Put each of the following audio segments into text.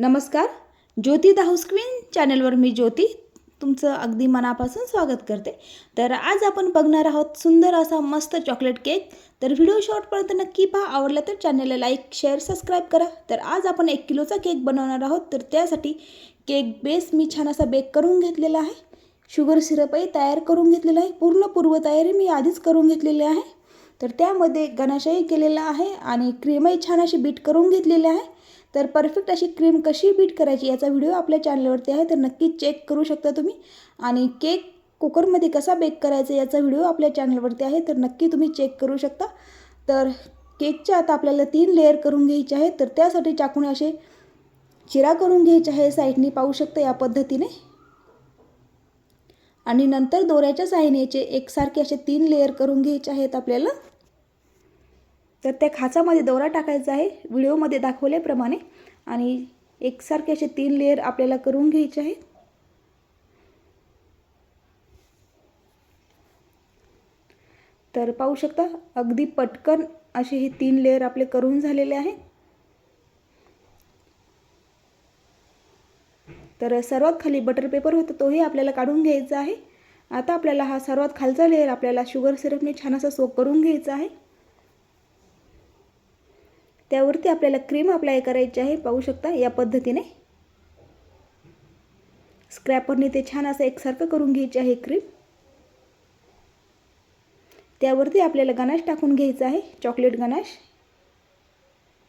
नमस्कार. ज्योती दाहूस क्वीन चॅनलवर मी ज्योती. तुमचं अगदी मनापासून स्वागत करते. तर आज आपण बघणार आहोत सुंदर असा मस्त चॉकलेट केक तर व्हिडिओ शॉर्टपर्यंत नक्की पहा. आवडला तर चॅनलला लाईक शेअर सबस्क्राईब करा. तर आज आपण एक किलोचा केक बनवणार आहोत. तर त्यासाठी केक बेस मी छान असा बेक करून घेतलेला आहे. शुगर सिरपही तयार करून घेतलेला आहे. पूर्ण पूर्वतयारी मी आधीच करून घेतलेली आहे. तर त्यामध्ये गणेशही केलेला आहे आणि क्रीमही छान अशी बीट करून घेतलेली आहे. तर परफेक्ट अशी क्रीम कशी बीट करायची याचा व्हिडिओ आपल्या चॅनलवरती आहे तर नक्की चेक करू शकता तुम्ही. आणि केक कुकरमध्ये कसा बेक करायचा याचा व्हिडिओ आपल्या चॅनलवरती आहे तर नक्की तुम्ही चेक करू शकता. तर केकच्या आता आपल्याला तीन लेअर करून घ्यायचे आहेत तर त्यासाठी चाकून असे चिरा करून घ्यायचे आहे साईडनी पाहू शकता या पद्धतीने. आणि नंतर दोऱ्याच्या साहाय्याने याचे एकसारखे असे तीन लेअर करून घ्यायचे आहेत आपल्याला. तर त्या खाचामध्ये दौरा टाकायचा आहे. व्हिडिओमध्ये दाखवल्याप्रमाणे. आणि एकसारखे असे तीन लेअर आपल्याला करून घ्यायचे आहेत. तर पाहू शकता अगदी पटकन असे हे तीन लेअर आपले करून झालेले आहे तर सर्वात खाली बटर पेपर होता तोही आपल्याला काढून घ्यायचा आहे. आता आपल्याला हा सर्वात खालचा लेअर आपल्याला शुगर सिरपने छान असा सोक करून घ्यायचा आहे. त्यावरती आपल्याला क्रीम अप्लाय करायची आहे. पाहू शकता या पद्धतीने. स्क्रॅपरने ते छान असं एकसारखं करून घ्यायची आहे क्रीम त्यावरती आपल्याला गणाश टाकून घ्यायचं आहे चॉकलेट गणाश.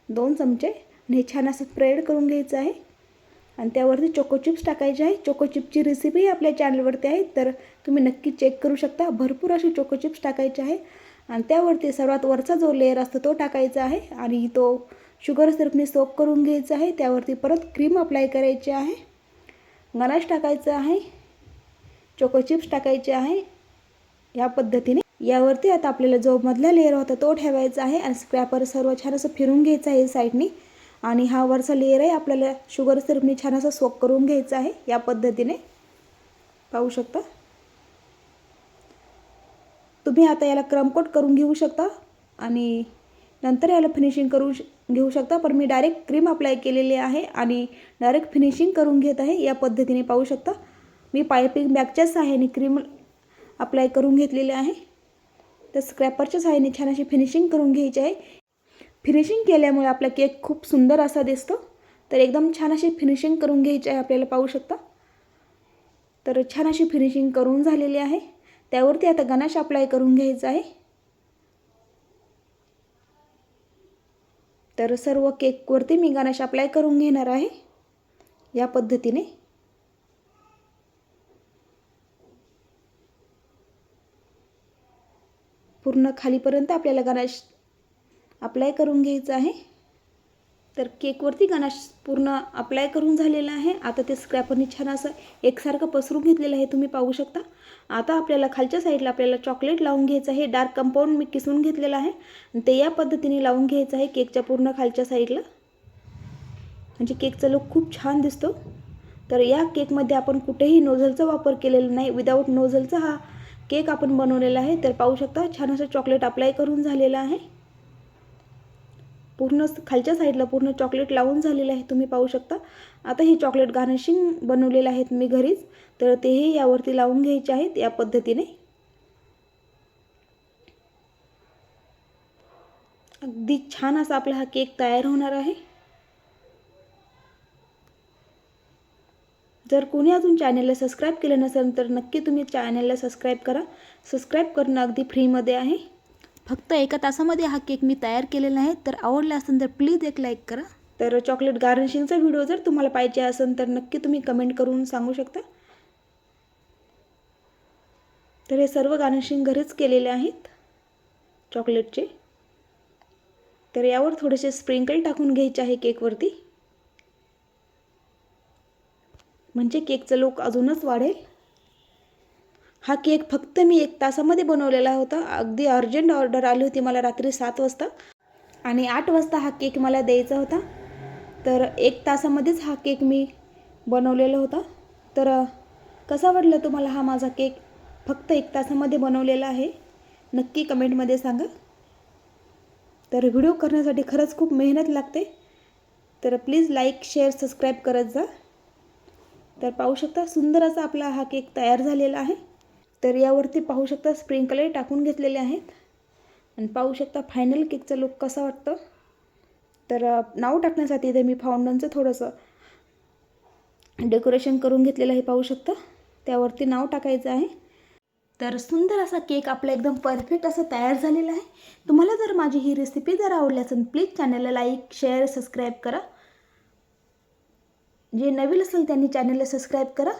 दोन चमचे. आणि हे छान असं स्प्रेड करून घ्यायचं आहे. आणि त्यावरती चोको चिप्स टाकायचे आहे. चोको चिप्सची रेसिपी आपल्या चॅनलवरती आहे. तर तुम्ही नक्की चेक करू शकता. भरपूर असे चोको चिप्स टाकायचे आहे. आणि त्यावरती सर्वात वरचा जो लेअर असतो तो टाकायचा आहे आणि तो शुगर सिरपने सोप करून घ्यायचा आहे. त्यावरती परत क्रीम अप्लाय करायची आहे. गणाश टाकायचा आहे. चोको चिप्स टाकायचे आहे. या पद्धतीने. यावरती आता आपल्याला जो मधला लेअर होता तो ठेवायचा आहे आणि स्क्रॅपर सर्व छान असं फिरून घ्यायचं आहे साईडनी. आणि हा वरचा लेअर आहे. आपल्याला शुगर सिरपने छान असं सोप करून घ्यायचा आहे या पद्धतीने. पाहू शकता? तुम्ही आता याला क्रमकोट करून घेऊ शकता आणि नंतर याला फिनिशिंग करू घेऊ शकता. पण मी डायरेक्ट क्रीम अप्लाय केलेली आहे आणि डायरेक्ट फिनिशिंग करून घेत आहे. या पद्धतीने पाहू शकता. मी पायपिंग बॅगच्याच सहाय्याने क्रीम अप्लाय करून घेतलेले आहे. तर स्क्रॅपरच्या सहाय्याने छान अशी फिनिशिंग करून घ्यायची आहे. फिनिशिंग केल्यामुळे आपला केक खूप सुंदर असा दिसतो. तर एकदम छान अशी फिनिशिंग करून घ्यायची आहे आपल्याला पाहू शकता. तर छान अशी फिनिशिंग करून झालेली आहे. त्यावरती आता गणाश अप्लाय करून घ्यायचा आहे. तर सर्व केकवरती मी गणेश अप्लाय करून घेणार आहे. या पद्धतीने. पूर्ण खालीपर्यंत आपल्याला गणाश अप्लाय करून घ्यायचं आहे. तर केकवरती गणाश पूर्ण अप्लाय करून झालेलं आहे. आता ते स्क्रॅपरने छान असं एकसारखं पसरून घेतलेलं आहे. तुम्ही पाहू शकता. आता आपल्याला खालच्या साईडला आपल्याला चॉकलेट लावून घ्यायचं आहे. डार्क कंपाऊंड मी किसून घेतलेलं आहे. आणि ते या पद्धतीने लावून घ्यायचं आहे केकच्या पूर्ण खालच्या साईडला म्हणजे केकचा लुक खूप छान दिसतो. तर या केकमध्ये आपण कुठेही नोझलचा वापर केलेला नाही. विदाऊट नोझलचा हा केक आपण बनवलेला आहे. तर पाहू शकता छान असं चॉकलेट अप्लाय करून झालेलं आहे. पूर्ण खालच्या साईडला पूर्ण चॉकलेट लावून झालेलं आहे तुम्ही पाहू शकता. आता हे चॉकलेट गार्निशिंग बनवलेलं आहेत मी घरीच. तर तेही यावरती लावून घ्यायचे आहेत या पद्धतीने. अगदी छान असा आपला हा केक तयार होणार आहे. जर कोणी अजून चॅनलला सबस्क्राईब केलं नसेल तर नक्की तुम्ही चॅनलला सबस्क्राईब करा. सबस्क्राईब करणं अगदी फ्रीमध्ये आहे. फक्त एका तासामध्ये हा केक मी तयार केलेला आहे. तर आवडला असेल तर प्लीज एक लाईक करा. तर चॉकलेट गार्निशिंगचा व्हिडिओ जर तुम्हाला पाहिजे असेल तर नक्की तुम्ही कमेंट करून सांगू शकता. तर हे सर्व गार्निशिंग घरीच केलेले आहेत चॉकलेटचे. तर यावर थोडेसे स्प्रिंकल टाकून घ्यायचे आहे केकवरती. म्हणजे केकचं लोक अजूनच वाढेल. हा केक फक्त मी एक तासामध्ये बनवलेला होता. अगदी अर्जंट ऑर्डर आली होती मला रात्री सात वाजता. आणि आठ वाजता हा केक मला द्यायचा होता. तर एक तासामध्येच हा केक मी बनवलेला होता. तर कसा वाटलं तुम्हाला हा माझा केक? फक्त एक तासामध्ये बनवलेला आहे. नक्की कमेंटमध्ये सांगा. तर व्हिडिओ करण्यासाठी खरंच खूप मेहनत लागते. तर प्लीज लाईक शेअर सबस्क्राईब करत जा. तर पाहू शकता सुंदर असा आपला हा केक तयार झालेला आहे. तर यावरती पाहू शकता स्प्रिंकलर टाकून घेतलेले आहेत. आणि पाहू शकता फायनल केकचा लुक कसा वाटतं? तर नाव टाकण्यासाठी इथे मी फाउंडनचं थोडंसं डेकोरेशन करून घेतलेलं आहे पाहू शकता. त्यावरती नाव टाकायचं आहे. तर सुंदर असा केक आपला एकदम परफेक्ट असा तयार झालेला आहे. तुम्हाला जर माझी ही रेसिपी जर आवडली असेल प्लीज चॅनलला लाईक शेअर सबस्क्राईब करा. जे नवीन असेल त्यांनी चॅनलला सबस्क्राईब करा.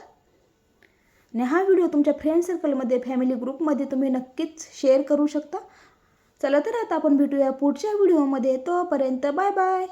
आणि हा व्हिडिओ तुमच्या फ्रेंड सर्कलमध्ये फॅमिली ग्रुपमध्ये तुम्ही नक्कीच शेअर करू शकता. चला तर आता आपण भेटूया पुढच्या व्हिडिओमध्ये. तोपर्यंत बाय बाय